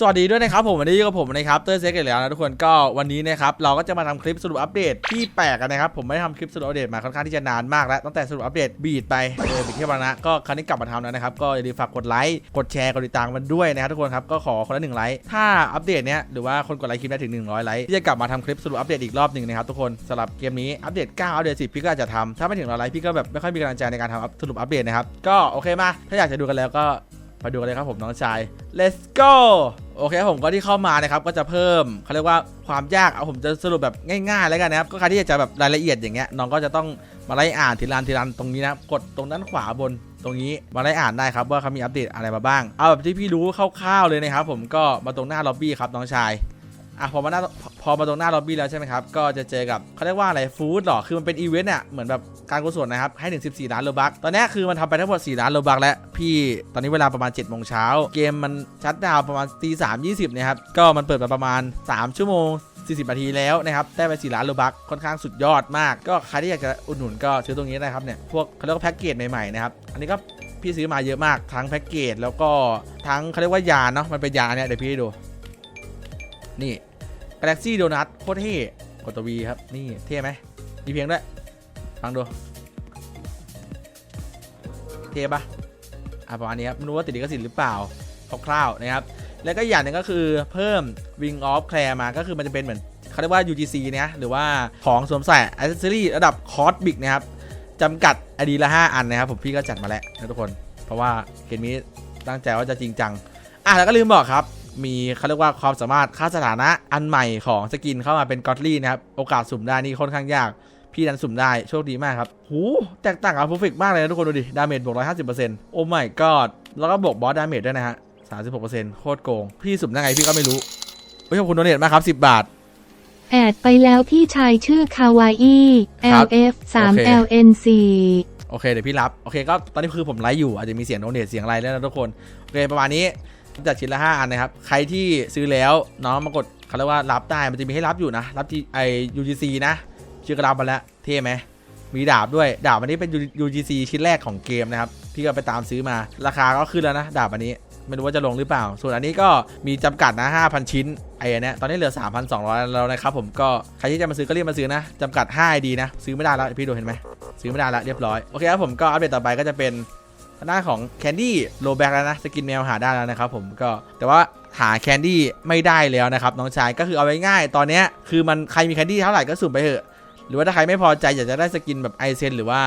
สวัสดีด้วยนะครับผมวันนี้อยู่กับผมนะครับเตอร์เซ็กอีกแล้วนะทุกคนก็วันนี้นะครับเราก็จะมาทำคลิปสรุปอัปเดตที่แปลกกันนะครับผมไม่ได้ทำคลิปสรุปอัปเดตมาค่อนข้างที่จะนานมากแล้วตั้งแต่สรุปอัปเดตบีดไปเออบีดที่บานะก็ครั้งนี้กลับมาทำแล้วนะครับก็อย่าลืมฝากกดไลค์กดแชร์กดติดตามมันด้วยนะครับทุกคนครับก็ขอคนละหนึ่งไลค์ถ้าอัปเดตเนี้ยหรือว่าคนกดไลค์คลิปได้ถึง 100ไลค์ที่จะกลับมาทำคลิปสรุปอัปเดตอีกรอบหนึ่งนะครับทุกคนสำหรับเกมนี้อัปเดต9อัปเดต10พี่ก็อาจจะทำถ้าไม่ถึง100ไลค์พี่ก็แบบไม่ค่อยมีกำลังใจในการทำสรุปอัปเดตนะครับก็โอเคมาถ้าอยากจะดูกันแล้วก็มาดูกันเลยครับผมน้องชาย let's go โอเคผมก็ที่เข้ามานะครับก็จะเพิ่มเขาเรียกว่าความยากเอาผมจะสรุปแบบง่ายๆแล้วกันนะครับก็ใครที่อยากจะแบบรายละเอียดอย่างเงี้ยน้องก็จะต้องมาไล่อ่านทีละอันทีละอันตรงนี้นะกดตรงด้านขวาบนตรงนี้มาไล่อ่านได้ครับว่าเขามีอัปเดตอะไรมาบ้าง เอาแบบที่พี่รู้คร่าวๆเลยนะครับผมก็มาตรงหน้าล็อบบี้ครับน้องชาย อะพอมาหน้าพอมาตรงหน้าล็อบบี้แล้วใช่ไหมครับ ก็จะเจอกับเขาเรียกว่าอะไรฟู้ดหรอ คือมันเป็นอีเวนต์เนี่ยเหมือนแบบการกุศลนะครับ ให้ถึง14 ล้านโลบักตอนนี้คือมันทำไปทั้งหมด 4 ล้านโลบักแล้วพี่ตอนนี้เวลาประมาณ7โมงเช้าเกมมันชัดดาวประมาณตีสามยี่สิบนะครับ ก็มันเปิดมาประมาณ 3 ชั่วโมง40นาทีแล้วนะครับได้ไป4ล้านโลบักค่อนข้างสุดยอดมาก ก็ใครที่อยากจะอุดหนุนก็ซื้อตรงนี้ได้ครับเนี่ยพวกเขาเรียกว่าแพ็กเกจใหม่ๆนะครับอันนี้ก็พี่ซื้อมาเยอะมากทั้งแพ็กเกจแล้วก็ทั้งเขาเรียกว่ายาเนาะมันเป็นยาเนี่ยเดี๋ยวพี่ให้ดู นี่ Galaxy Donut โคตรเท่กดตัว V ครับ นี่เท่ไหมมีเพลงด้วยฟังดู เท่ปะอะประมาณนี้ครับไม่รู้ว่าติดลิขสิทธิ์หรือเปล่าคร่าวๆนะครับ แล้วก็อย่างหนึงก็คือเพิ่ม Wing of Claire มาก็คือมันจะเป็นเหมือนเขาเรียกว่า UGC เนี่ยหรือว่าของสวมใส่ Accessory ระดับคอร์สบิกนะครับจำกัดอดีละ 5 อันนะครับ ผมพี่ก็จัดมาแล้วนะทุกคน เพราะว่าเกมนี้ตั้งใจว่าจะจริงจัง อะแล้วก็ลืมบอกครับ มีเขาเรียกว่าความสามารถค่าสถานะอันใหม่ของสกินเข้ามาเป็นกอตลี่นะครับ โอกาสสุ่มได้นี่ค่อนข้างยาก พี่ดันสุ่มได้โชคดีมากครับ หูแตกต่างกับ Perfect มากเลยนะทุกคนดูดิ ดาเมจบวก150%โอ้ my god แล้วก็บวกบอสดาเมจด้วยนะฮะ36%โคตรโกง พี่สุ่มได้ไงพี่ก็ไม่รู้เฮ้ยขอบคุณโดเนทมากครับ10บาทแอดไปแล้วพี่ชายชื่อคาวาอีครับ LF โอเค3 LNC โอเคเดี๋ยวพี่รับ โอเคก็ตอนนี้คือผมไลฟ์อยู่อาจจะมีเสียงโดเนทเสียงอะไรแล้วนะทุกคน โอเคประมาณนี้ จัดชิ้นละ 5 อันนะครับ ใครที่ซื้อแล้วน้องมากดเขาเรียกว่ารับได้มันจะมีให้รับอยู่นะ รับที่ไอ UGC นะ ชื่อกระรับมาแล้วเท่ไหมมีดาบด้วย ดาบอันนี้เป็น UGC ชิ้นแรกของเกมนะครับ พี่ก็ไปตามซื้อมา ราคาก็ขึ้นแล้วนะ ดาบอันนี้ ไม่รู้ว่าจะลงหรือเปล่า ส่วนอันนี้ก็มีจำกัดนะ 5,000 ชิ้น ไอ้อันเนี้ยตอนนี้เหลือ 3,200 แล้วนะครับผม ก็ใครที่จะมาซื้อก็รีบมาซื้อนะจำกัด5 ID นะ ซื้อไม่ได้แล้วพี่ดูเห็นไหมซื้อไม่ได้แล้วเรียบร้อย โอเคครับผมก็อัปเดตต่อไปก็จะเป็น หน้าของแคนดี้โลแบ็กแล้วนะสกินแมวหาได้แล้วนะครับผมก็แต่ว่าหาแคนดี้ไม่ได้แล้วนะครับน้องชายก็คือเอาไว้ง่าย ตอนนี้คือมันใครมีแคนดี้เท่าไหร่ก็สุ่มไปเถอะ หรือว่าถ้าใครไม่พอใจอยากจะได้สกินแบบไอเซนหรือว่า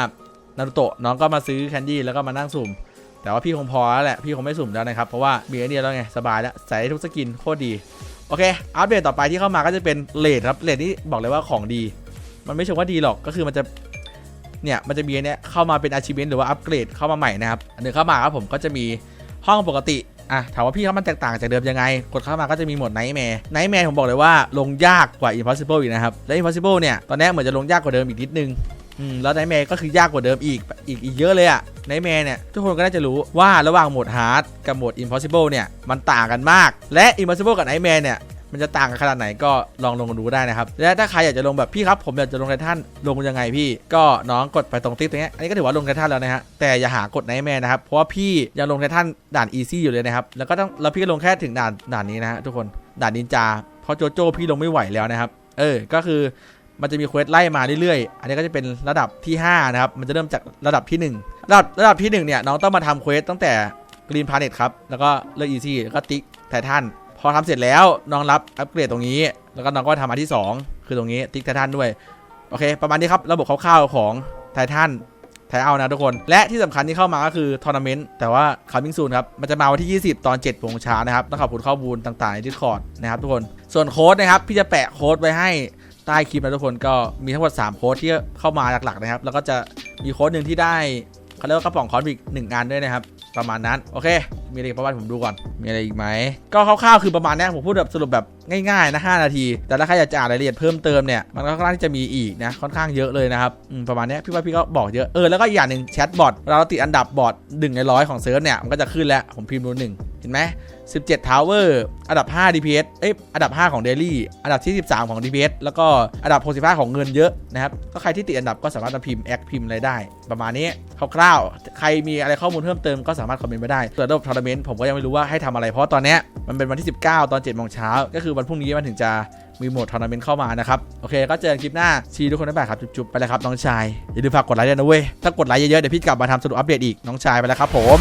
นารูโตะน้องก็มาซื้อแคนดี้แล้วก็มานั่งสุ่ม แต่ว่าพี่คงพอแล้วแหละพี่คงไม่สุ่มแล้วนะครับเพราะว่ามีไอเดียแล้วไงสบายแล้วใส่ทุกสกินโคตรดีโอเคอัปเดตต่อไปที่เข้ามาก็จะเป็นเลดครับเลดนี่บอกเลยว่าของดี มันไม่ใช่ว่าดีหรอกก็คือมันจะ เนี่ยมันจะมีเนี้ยเข้ามาเป็น achievement หรือว่าอัปเกรดเข้ามาใหม่นะครับอันนึงเข้ามาครับผมก็จะมีห้องปกติอะถามว่าพี่เขามันแตกต่างจากเดิมยังไง กดเข้ามาก็จะมีหมด Nightmare Nightmare ผมบอกเลยว่าลงยากกว่า Impossible อีกนะครับ และ Impossible เนี่ย ตอนนี้เหมือนจะลงยากกว่าเดิมอีกนิดนึงอืมแล้ว Nightmare ก็คือยากกว่าเดิมอีกอีกอีกเยอะเลยอะ Nightmare เนี่ยทุกคนก็น่าจะรู้ว่าระหว่างโหมด Hard กับโหมด Impossible เนี่ยมันต่างกันมาก และ Impossible กับ Nightmare เนี่ย มันจะต่างกันขนาดไหนก็ลองลงดูได้นะครับ และถ้าใครอยากจะลงแบบพี่ครับผมอยากจะลงไททันลงยังไงพี่ ก็น้องกดไปตรงติ๊กตรงนี้อันนี้ก็ถือว่าลงไททันแล้วนะฮะแต่อย่าหากดไนแมนนะครับเพราะว่าพี่ยังลงไททันด่านอีซี่อยู่เลยนะครับแล้วก็ต้องแล้วพี่ก็ลงแค่ถึงด่านด่านนี้นะฮะทุกคนด่านนินจาเพราะโจโจ้พี่ลงไม่ไหวแล้วนะครับ เออก็คือมันจะมีเควสไล่มาเรื่อยๆ อันนี้ก็จะเป็นระดับที่ 5 นะครับ มันจะเริ่มจากระดับที่หนึ่งระดับระดับที่หนึ่งเนี่ย น้องต้องมาทำเควสตั้งแต่กรีนพาเน็ตครับ แล้วก็เลือกอีซี่แล้วก็ติ๊กไททัน พอทำเสร็จแล้วน้องรับอัปเกรดตรงนี้ แล้วก็น้องก็ทำอันที่ 2 คือตรงนี้ติ๊กไททันด้วย โอเค ประมาณนี้ครับ ระบบคร่าวๆของไททันไทเอานะทุกคน และที่สำคัญที่เข้ามาก็คือทัวร์นาเมนต์แต่ว่าคามิงซูนครับ มันจะมาวันที่ 20 ตอน7โมงเช้านะครับต้องขอบคุณข้อมูลต่างๆใน Discord นะครับทุกคนส่วนโค้ดนะครับพี่จะแปะโค้ดไว้ให้ใต้คลิปนะทุกคนก็มีทั้งหมด 3 โค้ดที่เข้ามาหลักๆนะครับ แล้วก็จะมีโค้ดหนึ่งที่ได้ เขาเรียกว่ากระป๋องคอสบิกหนึ่งงานด้วยนะครับ ประมาณนั้น โอเค มีอะไรประวัติผมดูก่อน มีอะไรอีกไหม ก็คร่าวๆคือประมาณนี้ผมพูดแบบสรุปแบบง่ายๆนะ5นาที แต่ถ้าใครอยากจะอ่านรายละเอียดเพิ่มเติมเนี่ย มันก็ค่อนข้างที่จะมีอีกนะ ค่อนข้างเยอะเลยนะครับประมาณนี้พี่ว่าพี่ก็บอกเยอะ เออ แล้วก็อีกอย่างหนึ่งแชทบอทเราติดอันดับบอทหนึ่งในร้อยของเซิร์ฟเนี่ย มันก็จะขึ้นแล้ว ผมพิมพ์ดูหนึ่ง ห็นไหม17 Tower อันดับ 5 DPS เอ้ยอันดับ 5 ของ Daily อันดับที่ 13 ของ DPS แล้วก็อันดับ65ของเงินเยอะนะครับ ก็ใครที่ติดอันดับก็สามารถมาพิมพ์แอคพิมพ์อะไรได้ ประมาณนี้คร่าวๆ ใครมีอะไรข้อมูลเพิ่มเติมก็สามารถคอมเมนต์มาได้ส่วนระบบทัวร์นาเมนต์ผมก็ยังไม่รู้ว่าให้ทำอะไร เพราะตอนนี้มันเป็นวันที่ 19 ตอน7โมงเช้าก็คือวันพรุ่งนี้มันถึงจะมีโหมดทัวร์นาเมนต์เข้ามานะครับ โอเค ก็เจอกันคลิปหน้าชีทุกคนได้แบบครับ จุ๊บๆไปเลยครับน้องชายอย่าลืมฝากกดไลค์ด้วยนะเว้ยถ้ากดไลค์เยอะๆเดี๋ยวพี่กลับมาทำสรุปอัปเดตอีกน้องชายไปแล้วครับผม